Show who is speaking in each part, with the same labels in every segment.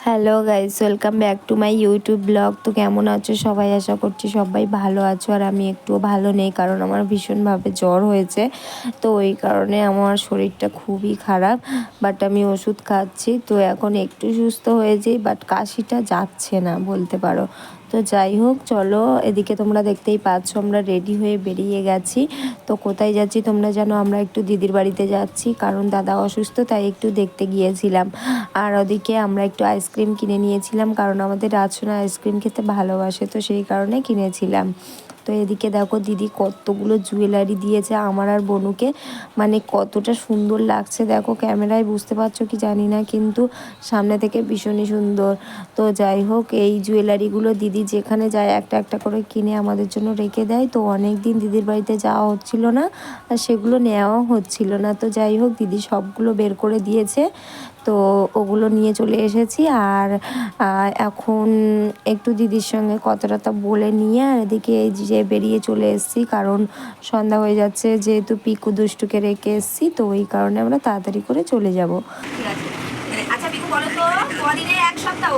Speaker 1: Hello guys welcome back to my YouTube blog তো কেমন আছো সবাই? আশা করছি সবাই ভালো আছো। আর আমি একটুও ভালো নেই কারণ আমার ভীষণভাবে জ্বর হয়েছে। তো ওই কারণে আমার শরীরটা খুবই খারাপ বাট আমি ওষুধ খাচ্ছি। তো এখন একটু সুস্থ হয়েছি বাট কাশিটা যাচ্ছে না বলতে পারো। তো যাই হোক, চলো এদিকে তোমরা দেখতেই পাচ্ছ, আমরা রেডি হয়ে বেরিয়ে গেছি। তো কোথায় যাচ্ছি তোমরা জানো, আমরা একটু দিদির বাড়িতে যাচ্ছি। কারণ দাদা অসুস্থ, তাই একটু দেখতে গিয়েছিলাম। আর ওদিকে আমরা একটু আইসক্রিম কিনে নিয়েছিলাম, কারণ আমাদের রাজসোনা আইসক্রিম খেতে ভালোবাসে, তো সেই কারণে কিনেছিলাম। তো এদিকে দেখো দিদি কতগুলো জুয়েলারি দিয়েছে, আমার আর বনুকে। মানে কতটা সুন্দর লাগছে, দেখো ক্যামেরায় বুঝতে পারছ কি জানি না, কিন্তু সামনে থেকে ভীষণই সুন্দর। তো যাই হোক, এই জুয়েলারিগুলো দিদি যেখানে যায় একটা একটা করে কিনে আমাদের জন্য রেখে দেয়। তো অনেক দিন দিদির বাড়িতে যাওয়া হচ্ছিল না, আর সেগুলো নেওয়াও হচ্ছিল না। তো যাই হোক, দিদি সবগুলো বের করে দিয়েছে। তো ওগুলো নিয়ে চলে এসেছি আর এখন একটু দিদির সঙ্গে কত টথা বলে নিয়ে আর এদিকে এই যে বেরিয়ে চলে এসেছি কারণ সন্ধ্যা হয়ে যাচ্ছে যেহেতু পিকু দুষ্টুকে রেখে এসেছি তো ওই কারণে আমরা তাড়াতাড়ি করে চলে যাব।
Speaker 2: আচ্ছা বিকু বলো তো কদিনে? এক সপ্তাহ?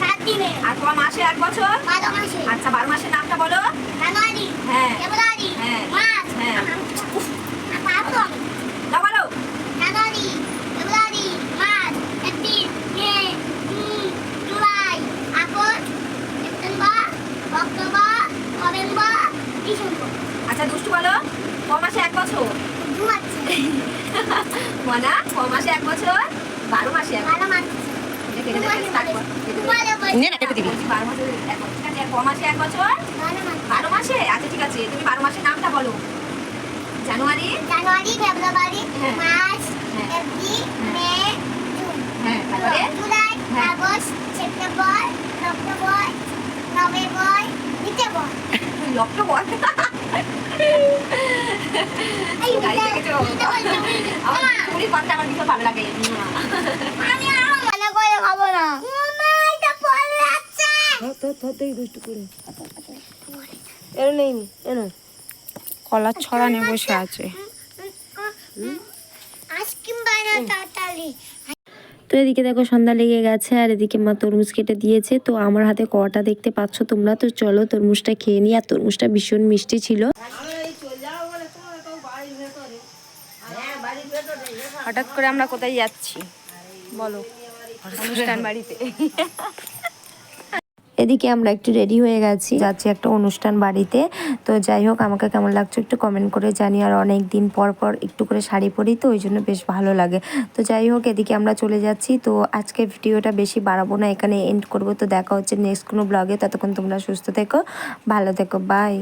Speaker 3: সাত দিনে।
Speaker 2: আর ক মাসে? এক বছর?
Speaker 3: মাসে।
Speaker 2: আচ্ছা বারো মাসের নামটা বলো। হ্যাঁ।
Speaker 3: মার্চ
Speaker 2: হ্যাঁ।
Speaker 3: পারব
Speaker 2: না বলো
Speaker 3: January February March April May June July August September October November December
Speaker 2: আচ্ছা দুষ্টু বলো ক মাসে এক বছর? মনা ক মাসে এক বছর বারো মাসে এক
Speaker 3: মাস।
Speaker 2: ক
Speaker 3: বারো মাসে?
Speaker 2: আচ্ছা ঠিক আছে তুমি বারো মাসের নামটা বলো। জানুয়ারি?
Speaker 3: জানুয়ারি ফেব্রুয়ারি
Speaker 2: হ্যাঁ।
Speaker 3: মার্চ
Speaker 2: হ্যাঁ।
Speaker 3: এপ্রিল মে জুন
Speaker 2: হ্যাঁ তারপরে
Speaker 3: জুলাই
Speaker 2: হ্যাঁ।
Speaker 3: August September October November December
Speaker 2: লক্ষ্য বল
Speaker 3: এই
Speaker 2: গাড়ি থেকে তো আমার পুরি পান্তা আমার ভীষণ ভালো লাগে
Speaker 3: আমি আরও মনে করে খাব না মামা এটা পড়ে যাচ্ছে
Speaker 1: এর নেই এনো কলার ছড়া নিয়ে বসে আছে।
Speaker 3: আইসক্রিম বানা তাড়াতাড়ি।
Speaker 1: তো এদিকে দেখো সন্ধ্যা লেগে গেছে আর এদিকে মা তরমুজ কেটে দিয়েছে। তো আমার হাতে কটা দেখতে পাচ্ছ তোমরা? তো চলো তরমুজটা খেয়ে নিই। আর তরমুজটা ভীষণ মিষ্টি ছিল। হঠাৎ করে আমরা কোথায় যাচ্ছি? বলো, অনুষ্ঠান বাড়িতে। এদিকে আমরা একটু রেডি হয়ে গেছি। যাচ্ছি একটা অনুষ্ঠান বাড়িতে। তো যাই হোক, আমাকে কেমন লাগছে একটু কমেন্ট করে জানি আর অনেক দিন পর পর একটু করে শাড়ি পরি, তো ওই জন্য বেশ ভালো লাগে। তো যাই হোক, এদিকে আমরা চলে যাচ্ছি। তো আজকে ভিডিওটা বেশি বাড়াবো না, এখানে এন্ড করব। তো দেখা হচ্ছে নেক্সট কোনো ব্লগে ততক্ষণ তোমরা সুস্থ থেকো, ভালো থেকো বাই